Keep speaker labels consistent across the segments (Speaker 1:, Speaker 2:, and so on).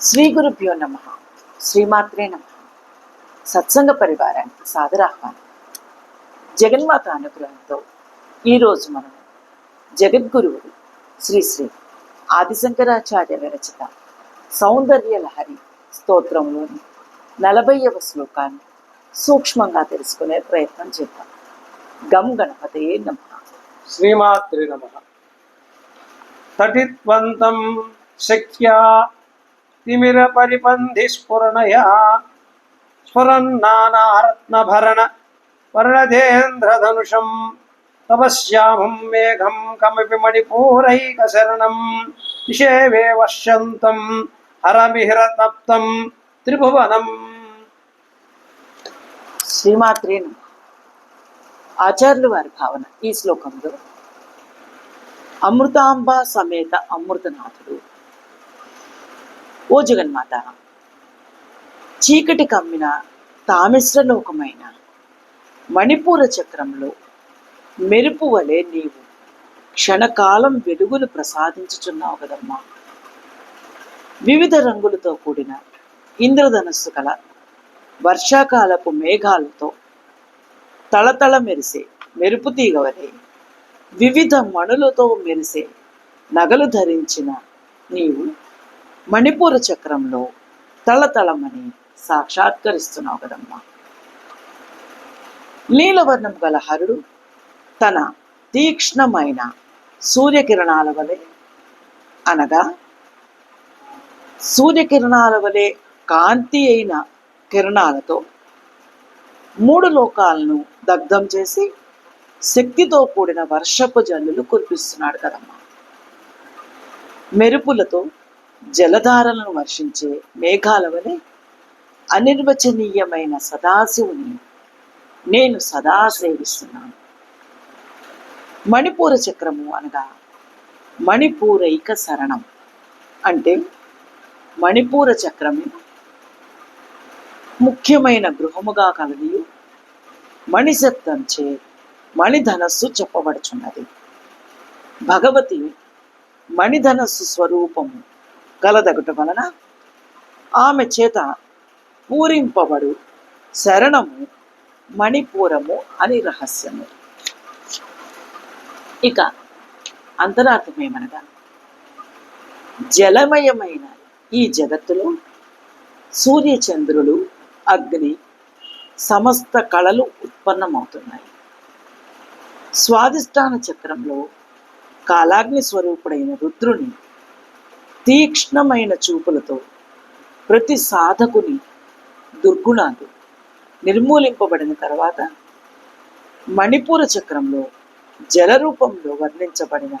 Speaker 1: శ్రీ గురుభ్యో నమ. శ్రీమాత్రే నమ. సత్సంగ పరివారానికి సాదరాహ్వానం జగన్మాత అనుగ్రహంతో ఈరోజు మనం జగద్గురువుడు శ్రీ శ్రీ ఆదిశంకరాచార్య విరచిత సౌందర్య లహరి స్తోత్రంలోని నలభైవ శ్లోకాన్ని సూక్ష్మంగా తెలుసుకునే ప్రయత్నం చేద్దాం. గం గణపతయే నమ.
Speaker 2: శ్రీమాత్రి నమ. తటిత్వంతం శక్యా తిమిర పరిపంధి స్ఫురణయా స్ఫురన్నానారత్నభరణ వర్ణధేంద్రధనుషం తపశ్యామం మేఘం కమపి మణిపూరైక శరణం నిషేవే వశ్యంతం హరమిహిరతప్తం త్రిభువనం
Speaker 1: శ్రీమాత్రే ఆచార్యులు వారి భావన ఈ శ్లోకంలో అమృతాంబ సమేత అమృతనాథుడు ఓ జగన్మాత చీకటి కమ్మిన తామిశ్రలోకమైన మణిపూర చక్రంలో మెరుపు వలె నీవు క్షణకాలం వెలుగులు ప్రసాదించుచున్నావు కదమ్మా. వివిధ రంగులతో కూడిన ఇంద్రధనస్సు కల వర్షాకాలపు మేఘాలతో తళతళ మెరిసే మెరుపు తీగ వలె వివిధ మణులతో మెరిసే నగలు ధరించిన నీవు మణిపూర చక్రంలో తళతళమని సాక్షాత్కరిస్తున్నావు కదమ్మా. నీలవర్ణం గల హరుడు తన తీక్ష్ణమైన సూర్యకిరణాల వలె అనగా సూర్యకిరణాల వలె కాంతి అయిన కిరణాలతో మూడు లోకాలను దగ్ధం చేసి శక్తితో కూడిన వర్షపు జల్లులు కురిపిస్తున్నాడు కదమ్మా. మెరుపులతో జలధారలను వర్షించే మేఘాల వలె అనిర్వచనీయమైన సదాశివుని నేను సదా సేవిస్తున్నాను. మణిపూర చక్రము అనగా మణిపూరైక శరణం అంటే మణిపూర చక్రమే ముఖ్యమైన గృహముగా కలదియు మణిశబ్దంచే మణిధనస్సు చెప్పబడుచున్నది. భగవతి మణిధనస్సు స్వరూపము కలదగుట వలన ఆమె చేత పూరింపబడు శరణము మణిపూరము అని రహస్యము. ఇక అంతరార్థమేమనగా జలమయమైన ఈ జగత్తులో సూర్యచంద్రులు అగ్ని సమస్త కళలు ఉత్పన్నమవుతున్నాయి. స్వాదిష్టాన చక్రంలో కాలాగ్ని స్వరూపుడైన రుద్రుని తీక్ష్ణమైన చూపులతో ప్రతి సాధకుని దుర్గుణాలు నిర్మూలింపబడిన తర్వాత మణిపూర చక్రంలో జలరూపంలో వర్ణించబడిన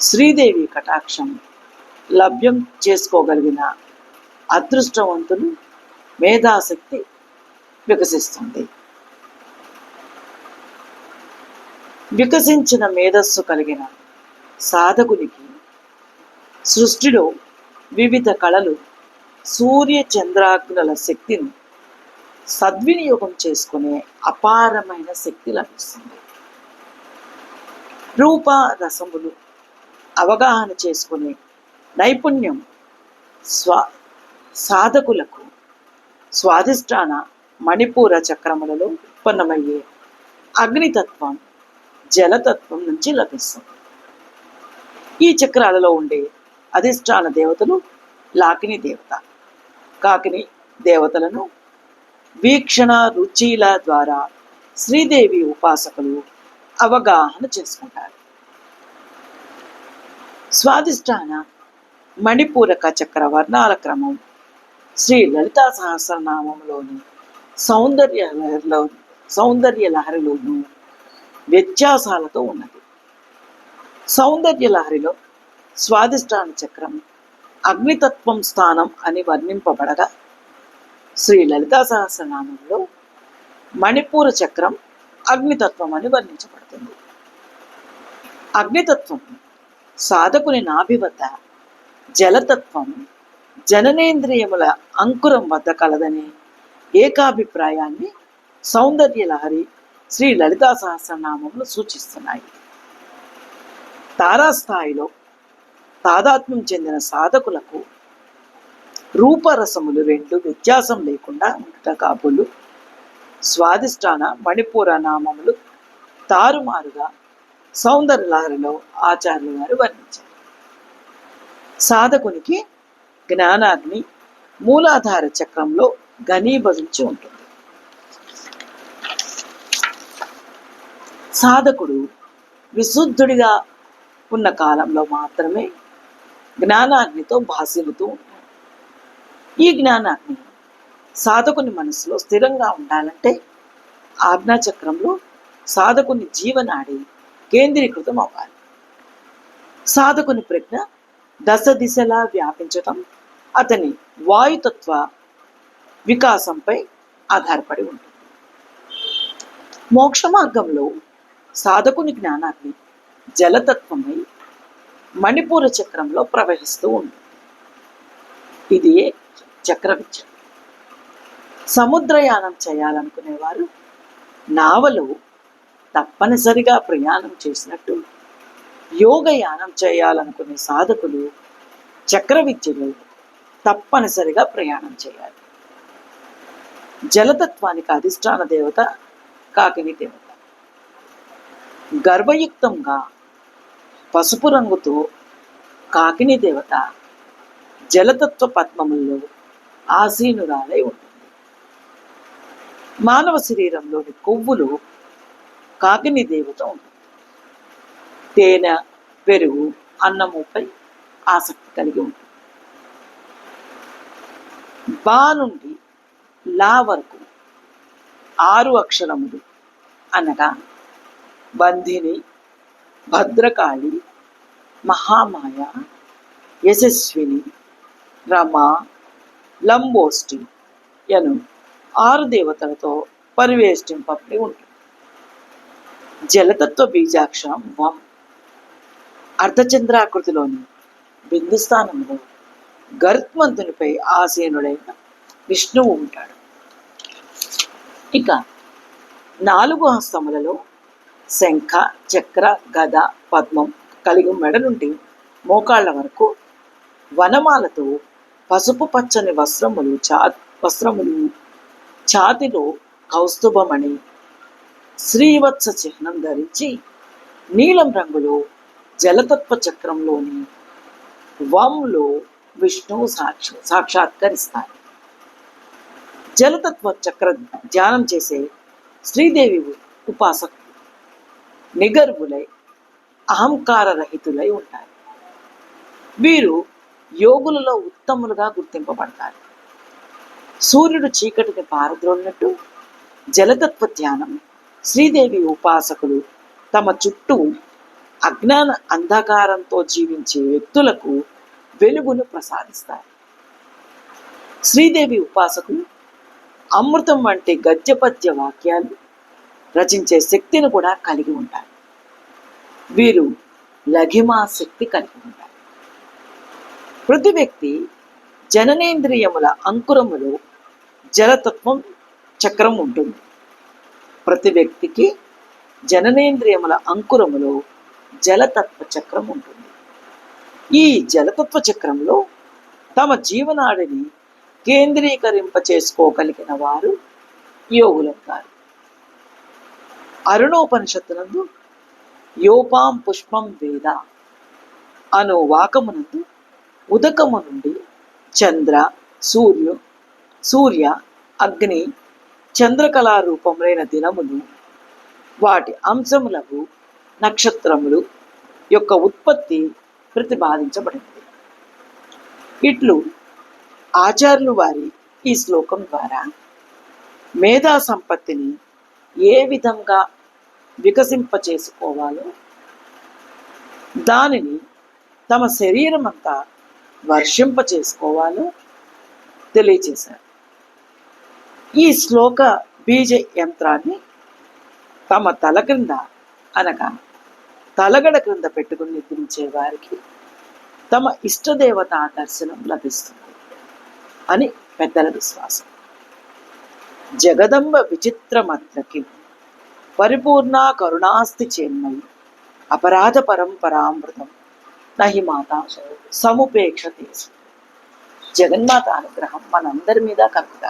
Speaker 1: శ్రీదేవి కటాక్షం లభ్యం చేసుకోగలిగిన అదృష్టవంతులు మేధాశక్తి వికసిస్తుంది. వికసించిన మేధస్సు కలిగిన సాధకునికి సృష్టిలో వివిధ కళలు సూర్య చంద్రాగ్నుల శక్తిని సద్వినియోగం చేసుకునే అపారమైన శక్తి లభిస్తుంది. రూప రసములు అవగాహన చేసుకునే నైపుణ్యం స్వ సాధకులకు స్వాధిష్టాన మణిపూర చక్రములలో ఉత్పన్నమయ్యే అగ్నితత్వం జలతత్వం నుంచి లభిస్తుంది. ఈ చక్రాలలో ఉండే అధిష్టాన దేవతలు లాకిని దేవత కాకిని దేవతలను వీక్షణ రుచిల ద్వారా శ్రీదేవి ఉపాసకులు అవగాహన చేసుకుంటారు. స్వాదిష్టాన మణిపూరక చక్ర వర్ణాల క్రమం శ్రీ లలితా సహస్రనామంలోని సౌందర్య లహరిలో సౌందర్య లహరిలోను వ్యత్యాసాలతో ఉన్నది. సౌందర్య లహరిలో స్వాదిష్టాన చక్రం అగ్నితత్వం స్థానం అని వర్ణింపబడగా శ్రీ లలితా సహస్రనామంలో మణిపూర చక్రం అగ్నితత్వం అని వర్ణించబడుతుంది. అగ్నితత్వం సాధకుని నాభి వద్ద జలతత్వం జననేంద్రియముల అంకురం వద్ద కలదనే ఏకాభిప్రాయాన్ని సౌందర్య లహరి శ్రీ లలితా సహస్రనామములు సూచిస్తున్నాయి. తారాస్థాయిలో తాదాత్మ్యం చెందిన సాధకులకు రూపరసములు రెండు వ్యత్యాసం లేకుండా ఉండుట కాబోలు స్వాదిష్టాన మణిపూర నామములు తారుమారుగా సౌందర్యలహరిలో ఆచార్యులు గారు వర్ణించారు. సాధకునికి జ్ఞానాగ్ని మూలాధార చక్రంలో ఘనీభవించి ఉంటుంది. సాధకుడు విశుద్ధుడిగా ఉన్న కాలంలో మాత్రమే జ్ఞానాగ్నితో భాసిల్లుతూ ఉంటాడు ఈ జ్ఞానాగ్ని సాధకుని మనసులో స్థిరంగా ఉండాలంటే ఆజ్ఞాచక్రంలో సాధకుని జీవనాడి కేంద్రీకృతం అవ్వాలి. సాధకుని ప్రజ్ఞ దశ దిశలా వ్యాపించటం అతని వాయుతత్వ వికాసంపై ఆధారపడి ఉంటుంది. మోక్ష మార్గంలో సాధకుని జ్ఞానాన్ని జలతత్వమై మణిపూర చక్రంలో ప్రవహిస్తూ ఉంటుంది ఇది చక్రవిద్య? సముద్రయానం చేయాలనుకునేవారు నావలో తప్పనిసరిగా ప్రయాణం చేసినట్టు. యోగయానం చేయాలనుకునే సాధకులు చక్రవిద్యలో తప్పనిసరిగా ప్రయాణం చేయాలి. జలతత్వానికి అధిష్టాన దేవత కాకిని దేవత. గర్భయుక్తంగా పసుపు రంగుతో కాకిని దేవత జలతత్వ పద్మముల్లో ఆసీనురాలై ఉంటుంది. మానవ శరీరంలోని కొవ్వులు కాకిని దేవత ఉంటుంది. తేనె పెరుగు అన్నముపై ఆసక్తి కలిగి ఉంటుంది. బా నుండి లా వరకు ఆరు అక్షరములు అనగా బంధిని భద్రకాళి మహామాయ యశస్విని రమ లంబోష్టి యను ఆరు దేవతలతో పరివేష్టింపబడి ఉంటుంది జలతత్వ బీజాక్షరం వం అర్ధచంద్రాకృతిలోని బిందుస్థానంలో గరుత్మంతునిపై ఆసీనుడైన విష్ణువు ఉంటాడు. ఇక నాలుగు హస్తములలో శంఖ చక్ర గద పద్మం కలిగి మెడ నుండి మోకాళ్ళ వరకు వనమాలతో పసుపు పచ్చని వస్త్రములు చా వస్త్రములు ఛాతిలో కౌస్తుభమణి శ్రీవత్స చిహ్నం ధరించి నీలం రంగులో జలతత్వ చక్రంలోని వంలో విష్ణువు సాక్ష సాక్షాత్కరిస్తారు జలతత్వ చక్ర ధ్యానం చేసే శ్రీదేవి ఉపాసకులు నిగర్వులై అహంకార రహితులై ఉంటారు. వీరు యోగులలో ఉత్తములుగా గుర్తింపబడతారు. సూర్యుడు చీకటిని పారద్రోలినట్టు జలతత్వ ధ్యానం శ్రీదేవి ఉపాసకులు తమ చుట్టూ అజ్ఞాన అంధకారంతో జీవించే వ్యక్తులకు వెలుగును ప్రసాదిస్తారు. శ్రీదేవి ఉపాసకులు అమృతం వంటి గద్యపద్య వాక్యాలు రచించే శక్తిని కూడా కలిగి ఉంటారు. వీరు లఘిమా శక్తి కలిగి ఉంటారు. ప్రతి వ్యక్తి జననేంద్రియముల అంకురములో జలతత్వం చక్రం ఉంటుంది. ప్రతి వ్యక్తికి జననేంద్రియముల అంకురములో జలతత్వ చక్రం ఉంటుంది. ఈ జలతత్వ చక్రంలో తమ జీవనాడిని కేంద్రీకరింప చేసుకోగలిగిన వారు యోగులవుతారు అరుణోపనిషత్తునందు యోపాం పుష్పం వేద అను వాకమునందు ఉదకము నుండి చంద్ర సూర్యు సూర్య అగ్ని చంద్రకళా రూపములైన దినములు వాటి అంశములకు నక్షత్రములు యొక్క ఉత్పత్తి ప్రతిపాదించబడింది. ఇట్లు ఆచార్యులు వారి ఈ శ్లోకం ద్వారా మేధా సంపత్తిని ఏ విధంగా వికసింప చేసుకోవాలో దానిని తమ శరీరం అంతా వర్షింప చేసుకోవాలో తెలియచేశారు. ఈ శ్లోక బీజ యంత్రాన్ని తమ తల క్రింద అనగా తలగడ క్రింద పెట్టుకుని నిద్రించే వారికి తమ ఇష్టదేవత దర్శనం లభిస్తుంది అని పెద్దల విశ్వాసం. జగదంబ విచిత్రమత్రకి. పరిపూర్ణ కరుణాస్తి చేన్మయి. అపరాధ పరంపరామృతం. నహి మాత సముపేక్ష జగన్మాత అనుగ్రహం మనందరి మీద కలుగుగా